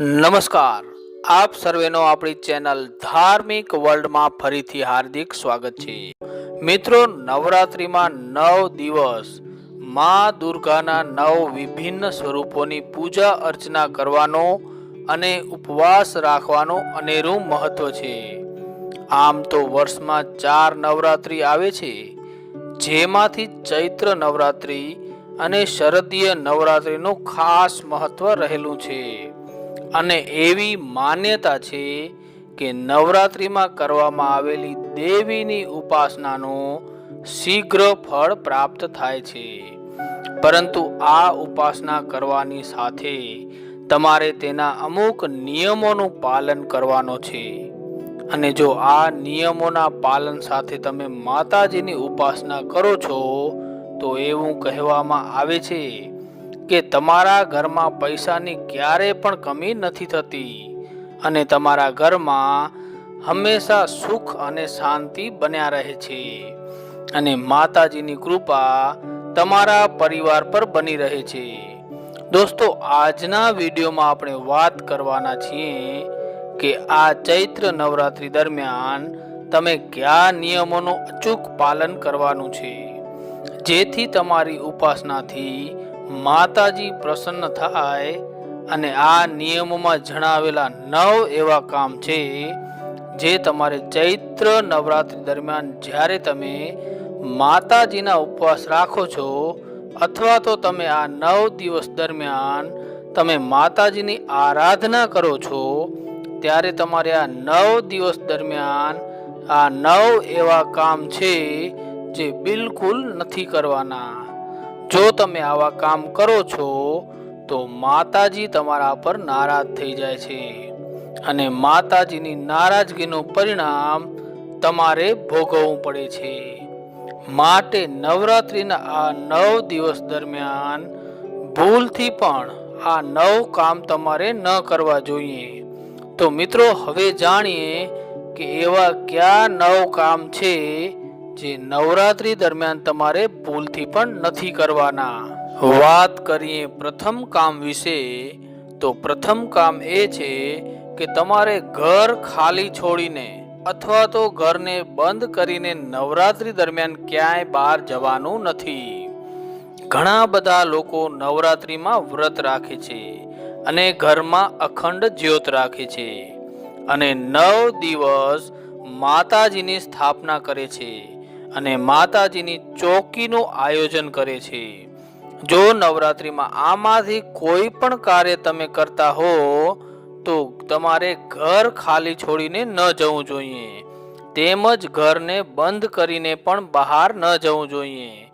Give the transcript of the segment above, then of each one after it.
નમસ્કાર. આપ સર્વેનો આપણી ચેનલ ધાર્મિક વર્લ્ડમાં ફરીથી હાર્દિક સ્વાગત છે. મિત્રો, નવરાત્રિમાં નવ દિવસ મા દુર્ગાના નવ વિભિન્ન સ્વરૂપોની પૂજા અર્ચના કરવાનો અને ઉપવાસ રાખવાનો અનેરું મહત્વ છે. આમ તો વર્ષમાં ચાર નવરાત્રિ આવે છે. જેમાંથી ચૈત્ર નવરાત્રિ અને શરદીય નવરાત્રિનું ખાસ મહત્વ રહેલું છે. અને એવી માન્યતા છે કે નવરાત્રિમાં કરવામાં આવેલી દેવીની ઉપાસનાનું શીઘ્ર ફળ પ્રાપ્ત થાય છે. પરંતુ આ ઉપાસના કરવાની સાથે તમારે તેના અમુક નિયમોનું પાલન કરવાનો છે. અને જો આ નિયમોના પાલન સાથે તમે માતાજીની ઉપાસના કરો છો, તો એવું કહેવામાં આવે છે કે તમારા ઘરમાં પૈસાની ક્યારે પણ કમી નથી થતી અને તમારા ઘરમાં હંમેશા સુખ અને શાંતિ બન્યા રહે છે અને માતાજીની કૃપા તમારા પરિવાર પર બની રહે છે. દોસ્તો, આજના વિડીયોમાં આપણે વાત કરવાના છીએ કે આ ચૈત્ર નવરાત્રી દરમિયાન તમે કયા નિયમોનું અચૂક પાલન કરવાનું છે? જેથી તમારી ઉપાસનાથી માતાજી પ્રસન્ન થાય અને આ નિયમોમાં જણાવેલા નવ એવા કામ છે જે તમારે ચૈત્ર નવરાત્રિ દરમિયાન જ્યારે તમે માતાજીના ઉપવાસ રાખો છો અથવા તો તમે આ નવ દિવસ દરમિયાન તમે માતાજીની આરાધના કરો છો, ત્યારે તમારે આ નવ દિવસ દરમિયાન આ નવ એવા કામ છે જે બિલકુલ નથી કરવાના. જો તમે આવા કામ કરો છો, તો માતાજી તમારા પર નારાજ થઈ જાય છે. અને માતાજીની નારાજગીનું પરિણામ તમારે ભોગવવું પડે છે. માટે નવરાત્રિના આ નવ દિવસ દરમિયાન ભૂલથી પણ આ નવ કામ તમારે ન કરવા જોઈએ. તો મિત્રો, હવે જાણીએ કે એવા કયા નવ કામ છે જે નવરાત્રી દરમિયાન તમારે ભૂલથી પણ નથી કરવાના. વાત કરીએ પ્રથમ કામ વિશે, તો પ્રથમ કામ એ છે કે તમારે ઘર ખાલી છોડીને અથવા તો ઘરને બંધ કરીને નવરાત્રી દરમિયાન ક્યાંય બહાર જવાનું નથી. ઘણા બધા લોકો નવરાત્રિમાં વ્રત રાખે છે અને ઘરમાં અખંડ જ્યોત રાખે છે અને નવ દિવસ માતાજીની સ્થાપના કરે છે. અને માતાજીની ચોકીનું આયોજન કરે છે. જો નવરાત્રિમાં આમાંથી કોઈ પણ કાર્ય તમે કરતા હો, તો તમારે ઘર ખાલી છોડીને ન જવું જોઈએ. તેમજ ઘરને બંધ કરીને પણ બહાર ન જવું જોઈએ.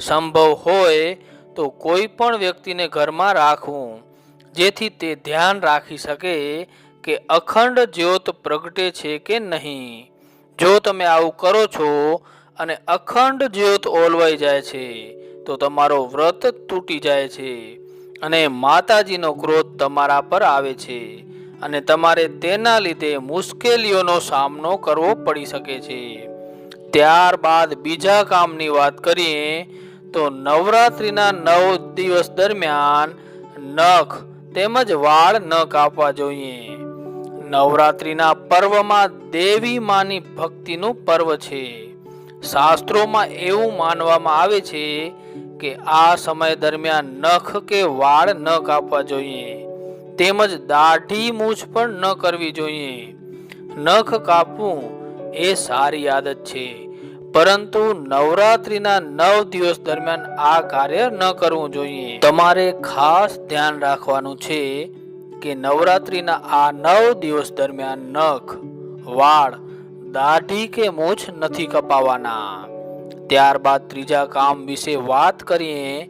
સંભવ હોય તો કોઈ પણ વ્યક્તિને ઘરમાં રાખવું, જેથી તે ધ્યાન રાખી શકે કે અખંડ જ્યોત પ્રગટે છે કે નહીં. જો તમે આવું કરો છો અને અખંડ જ્યોત ઓલવાઈ જાય છે, તો તમારો વ્રત તૂટી જાય છે અને માતાજીનો ક્રોધ તમારા પર આવે છે અને તમારે તેના લીધે મુશ્કેલીઓનો સામનો કરવો પડી શકે છે. ત્યારબાદ બીજા કામની વાત કરીએ, તો નવરાત્રિના નવ દિવસ દરમિયાન નખ તેમજ વાળ ન કાપવા જોઈએ. નવરાત્રિના પર્વમાં દેવી માની ભક્તિનું પર્વ છે. શાસ્ત્રોમાં એવું માનવામાં આવે છે કે આ સમય દરમિયાન નખ કે વાળ ન કાપવા જોઈએ. તેમજ દાઢી મૂછ પણ ન કરવી જોઈએ. નખ કાપવું એ સારી આદત છે. પરંતુ નવરાત્રિના નવ દિવસ દરમિયાન આ કાર્ય ન કરવું જોઈએ. તમારે ખાસ ધ્યાન રાખવાનું છે કે નવરાત્રિના આ નવ દિવસ દરમિયાન નખ, વાળ દાઢી કે મોછ નથી કપાવાના. ત્યારબાદ ત્રીજા કામ વિશે વાત કરીએ,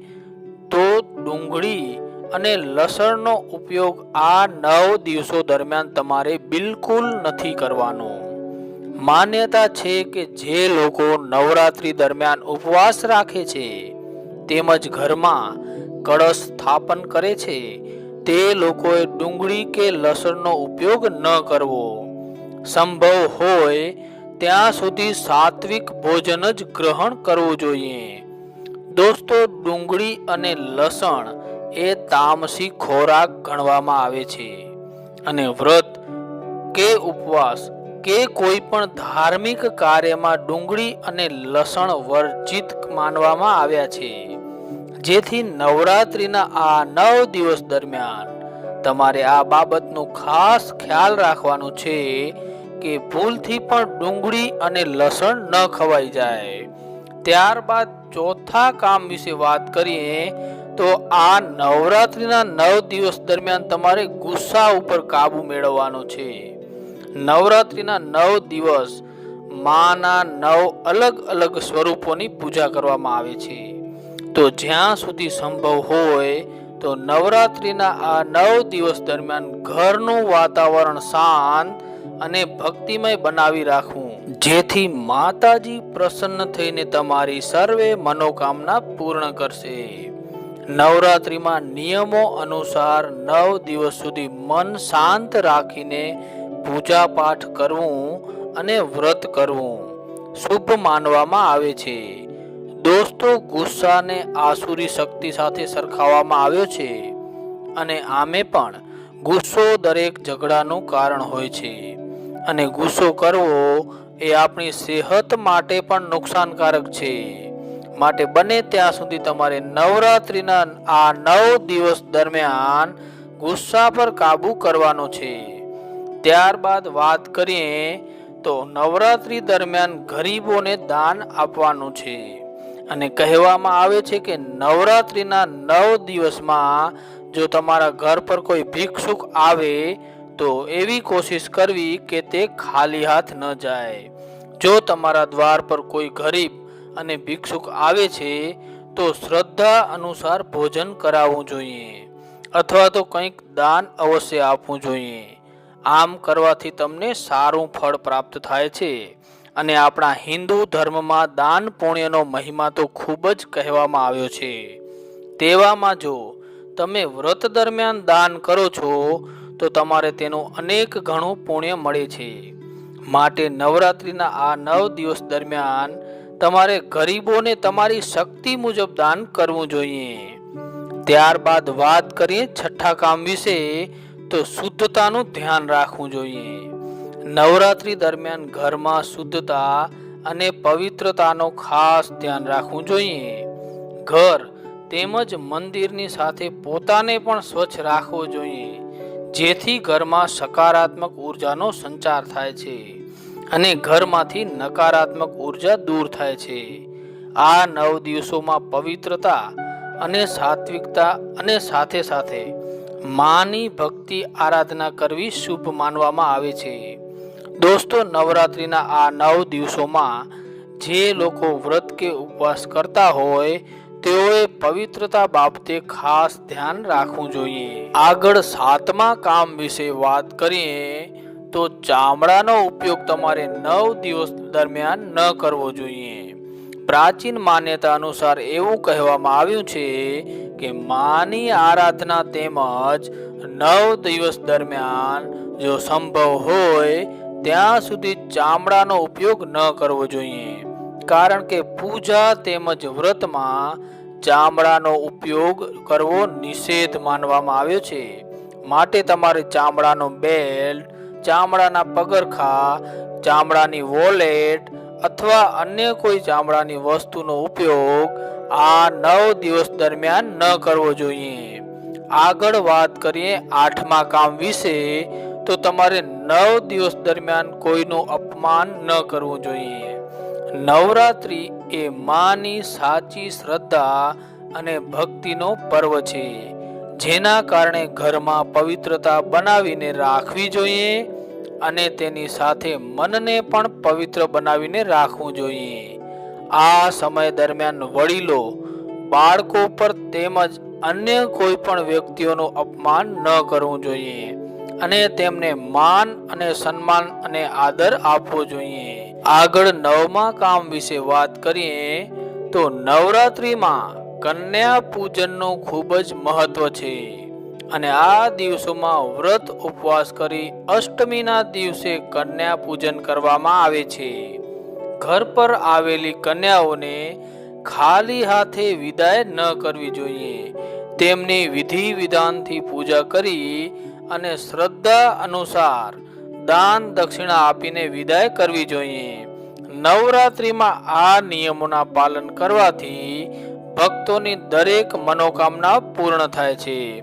તો ડુંગળી અને લસણનો ઉપયોગ આ નવ દિવસો દરમિયાન તમારે બિલકુલ નથી કરવાનો. માન્યતા છે કે જે લોકો નવરાત્રી દરમિયાન ઉપવાસ રાખે છે, તેમજ ઘરમાં કળશ સ્થાપન કરે છે, તે લોકોએ ડુંગળી કે લસણનો ઉપયોગ ન કરવો. સંભવ હોય, ત્યાં સુધી સાત્વિક ભોજન જ ગ્રહણ કરવું જોઈએ. દોસ્તો, ડુંગળી અને લસણ એ તામસી ખોરાક ગણવામાં આવે છે. અને વ્રત કે ઉપવાસ કે કોઈ પણ ધાર્મિક કાર્યમાં ડુંગળી અને લસણ વર્જિત માનવામાં આવ્યા છે. જેથી નવરાત્રિના આ નવ દિવસ દરમિયાન તમારે આ બાબતનું ખાસ ખ્યાલ રાખવાનું છે કે ભૂલથી પણ ડુંગળી અને લસણ ન ખવાઈ જાય. ત્યારબાદ ચોથા કામ વિશે વાત કરીએ, તો આ નવરાત્રિના નવ દિવસ દરમિયાન તમારે ગુસ્સા ઉપર કાબુ મેળવવાનો છે. નવરાત્રિના નવ દિવસ માના નવ અલગ અલગ સ્વરૂપોની પૂજા કરવામાં આવે છે. તો જ્યાં સુધી સંભવ હોય, તો નવરાત્રિના આ નવ દિવસ દરમિયાન ઘરનું વાતાવરણ શાંત અને ભક્તિમય બનાવી રાખવું. જેથી માતાજી પ્રસન્ન થઈને તમારી સર્વે મનોકામના પૂર્ણ કરશે. નવરાત્રિમાં નિયમો અનુસાર નવ દિવસ સુધી મન શાંત રાખીને પૂજા પાઠ કરવું અને વ્રત કરવું શુભ માનવામાં આવે છે. દોસ્તો, ગુસ્સાને આસુરી શક્તિ સાથે સરખાવવામાં આવ્યો છે અને આમે પણ ગુસ્સો દરેક ઝઘડાનું કારણ હોય છે. અને ગુસ્સો કરવો એ આપણી સેહત માટે પણ નુકસાનકારક છે. માટે બને ત્યાં સુધી તમારે નવરાત્રિના આ નવ દિવસ દરમિયાન ગુસ્સા પર કાબુ કરવાનો છે. ત્યારબાદ વાત કરીએ તો નવરાત્રિ દરમિયાન ગરીબોને દાન આપવાનું છે. અને કહેવામાં આવે છે કે નવરાત્રિના નવ દિવસમાં જો તમારા ઘર પર કોઈ ભિક્ષુક આવે તો એવી કોશિશ કરવી કે તે ખાલી હાથ ન જાય. જો તમારા દ્વાર પર કોઈ ગરીબ અને ભિક્ષુક આવે છે, તો શ્રદ્ધા અનુસાર ભોજન કરાવવું જોઈએ અથવા તો કંઈક દાન અવશ્ય આપવું જોઈએ. આમ કરવાથી તમને સારું ફળ પ્રાપ્ત થાય છે અને આપણા હિન્દુ ધર્મમાં દાન પુણ્યનો મહિમા તો ખૂબ જ કહેવામાં આવ્યો છે. તેવામાં જો તમે વ્રત દરમિયાન દાન કરો છો તો તમારે તેનું અનેક ઘણું પુણ્ય મળે છે. માટે નવરાત્રિના આ નવ દિવસ દરમિયાન તમારે ગરીબોને તમારી શક્તિ મુજબ દાન કરવું જોઈએ. ત્યારબાદ વાત કરીએ છઠ્ઠા કામ વિશે, તો શુદ્ધતાનું ધ્યાન રાખવું જોઈએ. નવરાત્રિ દરમિયાન ઘરમાં શુદ્ધતા અને પવિત્રતાનો ખાસ ધ્યાન રાખવું જોઈએ. ઘર તેમજ મંદિરની સાથે પોતાને પણ સ્વચ્છ રાખવો જોઈએ. જેથી ઘરમાં સકારાત્મક ઉર્જાનો સંચાર થાય છે અને ઘરમાંથી નકારાત્મક ઊર્જા દૂર થાય છે. આ નવ દિવસોમાં પવિત્રતા અને સાત્વિકતા અને સાથે સાથે માની ભક્તિ આરાધના કરવી શુભ માનવામાં આવે છે. દોસ્તો, નવરાત્રિના આ નવ દિવસોમાં જે લોકો વ્રત કે ઉપવાસ કરતા હોય તેઓએ પવિત્રતા બાબતે ખાસ ધ્યાન રાખવું જોઈએ. આગળ સાતમા કામ વિશે વાત કરીએ, તો ચામડાનો ઉપયોગ તમારે નવ દિવસ દરમિયાન ન કરવો જોઈએ. પ્રાચીન માન્યતા અનુસાર એવું કહેવામાં આવ્યું છે કે માની આરાધના તેમજ નવ દિવસ દરમિયાન જો સંભવ હોય, ત્યાં સુધી ચામડાનો ઉપયોગ ન કરવો જોઈએ. કારણ કે પૂજા તેમજ વ્રતમાં ચામડાનો ઉપયોગ કરવો નિષેધ માનવામાં આવ્યો છે. માટે તમારે ચામડાનો બેલ્ટ, ચામડાના પગરખા, ચામડાની વોલેટ અથવા અન્ય કોઈ ચામડાની વસ્તુનો ઉપયોગ આ નવ દિવસ દરમિયાન ન કરવો જોઈએ. આગળ વાત કરીએ આઠમા કામ વિશે, તો તમારે નવ દિવસ દરમિયાન કોઈનું અપમાન ન કરવું જોઈએ. નવરાત્રિ એ માની સાચી શ્રદ્ધા અને ભક્તિનો પર્વ છે. જેના કારણે ઘરમાં પવિત્રતા બનાવીને રાખવી જોઈએ અને તેની સાથે મનને પણ પવિત્ર બનાવીને રાખવું જોઈએ. આ સમય દરમિયાન વડીલો, બાળકો પર તેમજ અન્ય કોઈ પણ વ્યક્તિઓનું અપમાન ન કરવું જોઈએ. અને તેમને માન અને સન્માન અને આદર આપવો જોઈએ. આગળ નવમા કામ વિશે વાત કરીએ, તો નવરાત્રિમાં કન્યા પૂજનનું ખૂબ જ મહત્વ છે. અને આ દિવસોમાં વ્રત ઉપવાસ કરી અષ્ટમીના દિવસે કન્યા પૂજન કરવામાં આવે છે. ઘર પર આવેલી કન્યાઓને ખાલી હાથે વિદાય ન કરવી જોઈએ. તેમની વિધિ વિધાનથી પૂજા કરી અને શ્રદ્ધા અનુસાર દાન દક્ષિણા આપીને વિદાય કરવી જોઈએ. નવરાત્રિમાં આ નિયમોના પાલન કરવાથી ભક્તોની દરેક મનોકામના પૂર્ણ થાય છે.